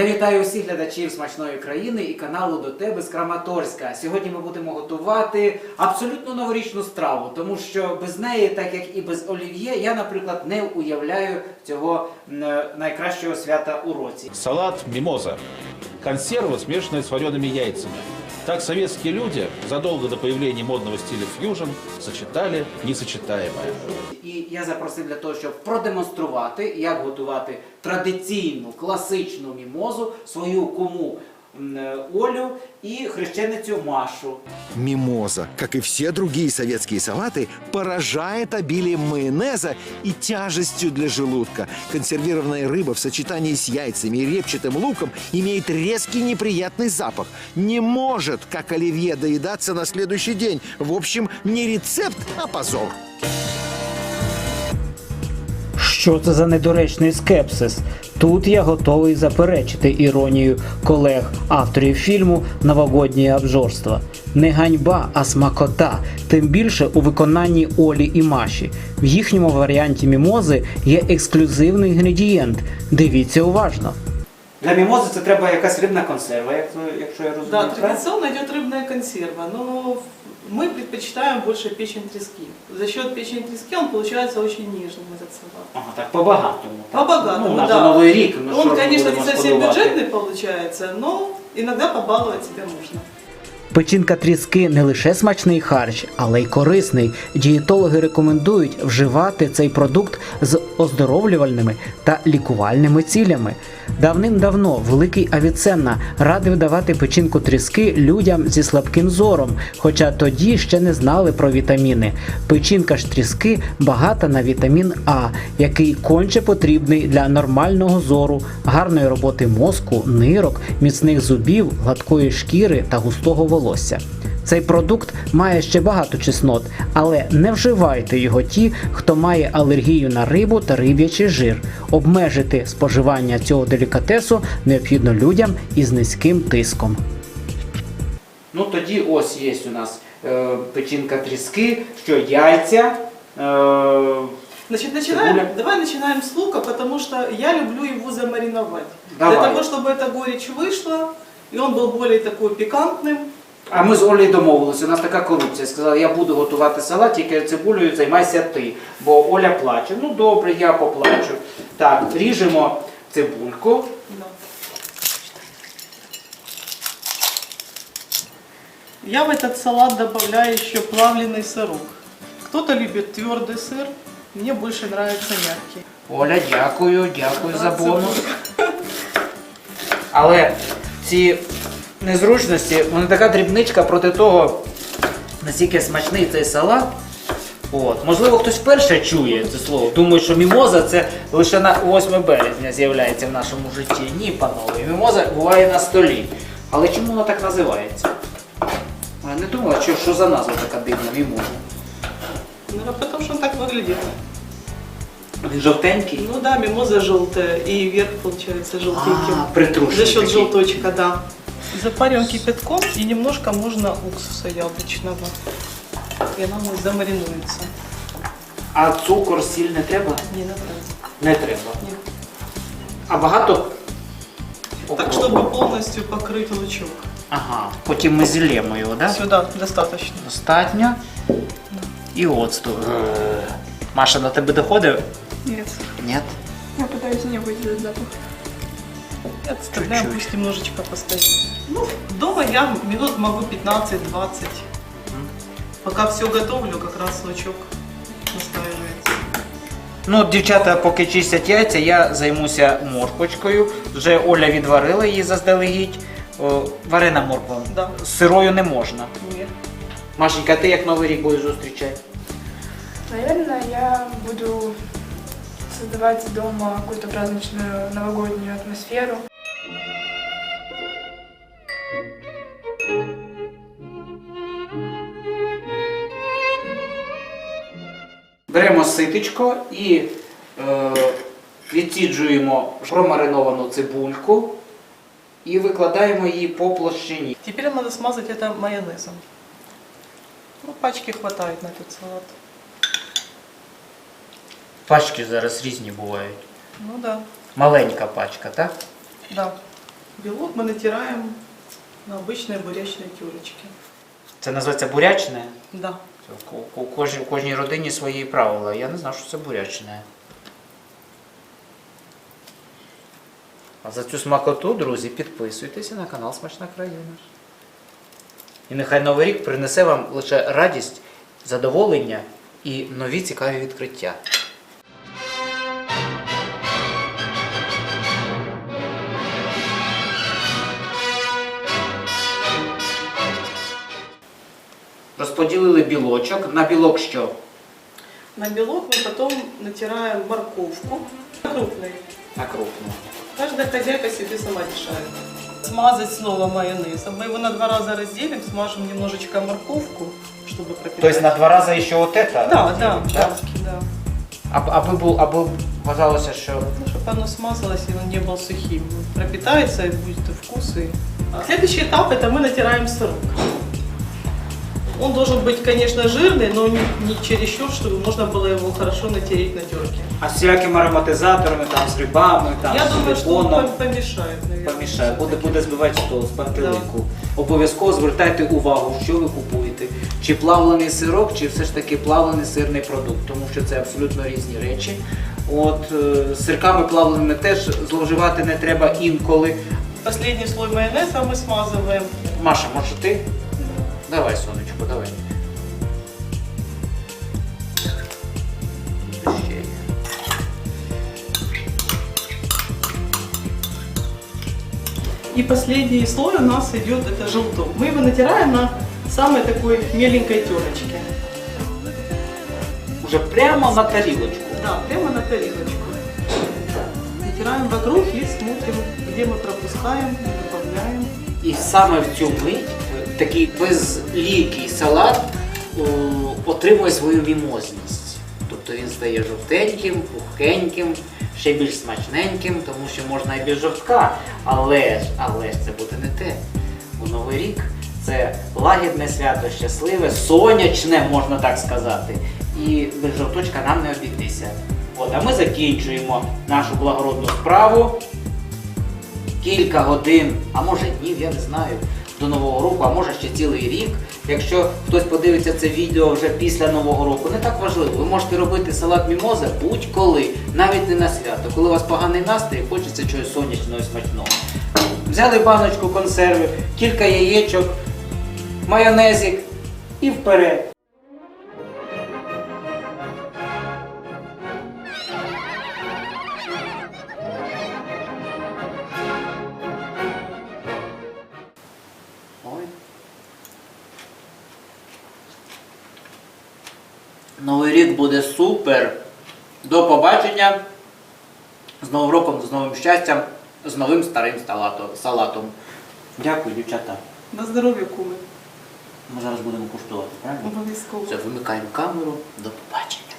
Я вітаю усіх глядачів смачної країни і каналу до тебе з Краматорська. Сьогодні ми будемо готувати абсолютно новорічну страву, тому що без неї, так як і без олів'є, я, наприклад, не уявляю цього найкращого свята у році. Салат мимоза. Консерва, смешанная с вареными яйцами. Так советские люди задолго до появления модного стиля фьюжн сочетали несочетаемое. І я запросив для того, щоб продемонструвати, як готувати традиційну класичну мімозу свою е, Олю і хрещеницю Машу. Мимоза, как и все другие советские салаты, поражает обилием майонеза и тяжестью для желудка. Консервированная рыба в сочетании с яйцами и репчатым луком имеет резкий неприятный запах. Не может, как оливье, доедаться на следующий день. В общем, не рецепт, а позор. Що це за недоречний скепсис? Тут я готовий заперечити іронію колег авторів фільму Новогоднє обжорство. Не ганьба, а смакота, тим більше у виконанні Олі і Маші. В їхньому варіанті мімози є ексклюзивний інгредієнт. Дивіться уважно. Для мімози це треба якась рибна консерва, якщо я розумію. Да, традиционно идет рыбная консерва, но мы предпочитаем больше печень трески. За счет печени трески он получается очень нежным, этот салат. Ага, так по-багатому. так? По-богатому, ну, на да. Новий рік. Ну, що он, ж ми конечно, не будемо совсем шкодувати? бюджетный получается, но иногда побаловать себя можно. Печінка тріски не лише смачний харч, але й корисний. Дієтологи рекомендують вживати цей продукт з оздоровлювальними та лікувальними цілями. Давним-давно великий Авіценна радив давати печінку тріски людям зі слабким зором, хоча тоді ще не знали про вітаміни. Печінка ж тріски багата на вітамін А, який конче потрібний для нормального зору, гарної роботи мозку, нирок, міцних зубів, гладкої шкіри та густого волосся. Цей продукт має ще багато чеснот, але не вживайте його ті, хто має алергію на рибу та риб'ячий жир. Обмежити споживання цього делікатесу необхідно людям із низьким тиском. Ну тоді ось є у нас е, печінка тріски, що яйця. Е, Значит, начинаем, Цибуля. давай начинаем с лука, потому что я люблю его замариновать. Давай. Для того, чтобы эта горечь вышла, и он был более такой пикантным, а ми з Олею домовилися, у нас така корупція. Сказала, я буду готувати салат, тільки цибулею займайся ти. Бо Оля плаче. Ну добре, я поплачу. Так, ріжемо цибульку. Да. Я в этот салат добавляю еще плавленый сырок. Кто-то любит твердый сыр, мне больше нравится мягкий. Оля, дякую, дякую за бонус. Але ці незручності, вони така дрібничка проти того, наскільки смачний цей салат. От. Можливо, хтось вперше чує це слово. Думаю, що мімоза це лише на 8 березня з'являється в нашому житті. Ні, панове, мімоза буває на столі. Але чому воно так називається? Я не думала, що, що за назва така дивна мімоза. Ну, потому что он так выглядит. Він жовтенький. Ну да, мимоза желтая, и верх получается желтеньким. А, притрушений За счет такий. желточка, да. Запариваем кипятком и немножко можно уксуса яблочного. И она у нас замаринуется. А цукор, сіль не треба? Не надо. Не треба. Нет. А багато? Так, чтобы полностью покрыть лучок. Ага, потім ми зілємо його, так? Да? Сюда достаточно. Достатньо. І оцту. Маша, на тебе доходить? Нет, Ні. я пытаюсь не выделить запах. И отставляем, Чуть-чуть. пусть немножечко постоит. Ну, дома я минут могу 15-20. Пока все готовлю, как раз лучок настаивается. Ну, дівчата, поки чистять яйця, я займуся морквочкою. Вже Оля відварила її заздалегідь. О, варена морква. Да. З Сирою не можна. Нет. Машенька, ти як новий рік будеш зустрічати? Наверное, я буду создавать дома какую-то праздничную новогоднюю атмосферу. Беремо ситечко і е, відсіджуємо промариновану цибульку і викладаємо її по площині. Теперь надо смазать это майонезом. Ну, пачки хватает на этот салат. Пачки зараз різні бувають. Ну да, Маленька пачка, так? да. белок мы натираем на обычные бурячные терочки. Це називається бурячне. Да. У, кожній, кожній родині свої правила. Я не знав, що це бурячне. А за цю смакоту, друзі, підписуйтеся на канал Смачна країна. І нехай Новий рік принесе вам лише радість, задоволення і нові цікаві відкриття. Розподілили білочок. На білок що? На белок мы потом натираем морковку крупной. На крупну. Каждая хозяйка себе сама решает. Смазать снова майонезом. Мы его на два раза разделим, смажем немножечко морковку, чтобы пропитать. Тобто на два рази ще от це? Да, да, Да? да, да. Або, аби, був, аби вважалося, що Ну, чтобы оно смазалось и он не был сухим. Пропитается и будет и вкус. И... А Следующий этап это мы натираем сырок. Он должен быть, конечно, жирный, но не, не чересчур, чтобы можно было его хорошо натереть на терке. а з всякими ароматизаторами, там, з грибами, там, Я з думаю, что силиконом он пом- помешает, наверное. помішає, буде, буде збивати стол з пантелику. Обов'язково звертайте увагу, що ви купуєте. Чи плавлений сирок, чи все ж таки плавлений сирний продукт, тому що це абсолютно різні речі. От е, з сирками плавленими теж зловживати не треба інколи. Последний слой майонеза мы смазываем. Маша, може ти? Давай, сонечко, давай. Ще є. И последний слой у нас идет это желток. Мы его натираем на самой такой меленькой терочке. Уже прямо на тарілочку. Да, прямо на тарелочку. Натираем вокруг и смотрим, где мы пропускаем, добавляем. І саме в цю мить е, такий безлікий салат о, отримує свою мімозність. Тобто він стає жовтеньким, пухеньким, ще більш смачненьким, тому що можна і без жовтка. Але ж, але ж це буде не те. У Новий рік це лагідне свято, щасливе, сонячне, можна так сказати. І без жовточка нам не обійтися. От, а ми закінчуємо нашу благородну справу кілька годин, а може днів, я не знаю, до Нового року, а може ще цілий рік. Якщо хтось подивиться це відео вже після Нового року, не так важливо. Ви можете робити салат мімоза будь-коли, навіть не на свято, коли у вас поганий настрій, хочеться чогось сонячного і смачного. Взяли баночку консерви, кілька яєчок, майонезик і вперед. Рік буде супер. До побачення. З Новим роком, з новим щастям, з новим старим салатом. Дякую, дівчата. На здоров'я, куми. Ми зараз будемо куштувати, правильно? Обов'язково. Все, вимикаємо камеру. До побачення.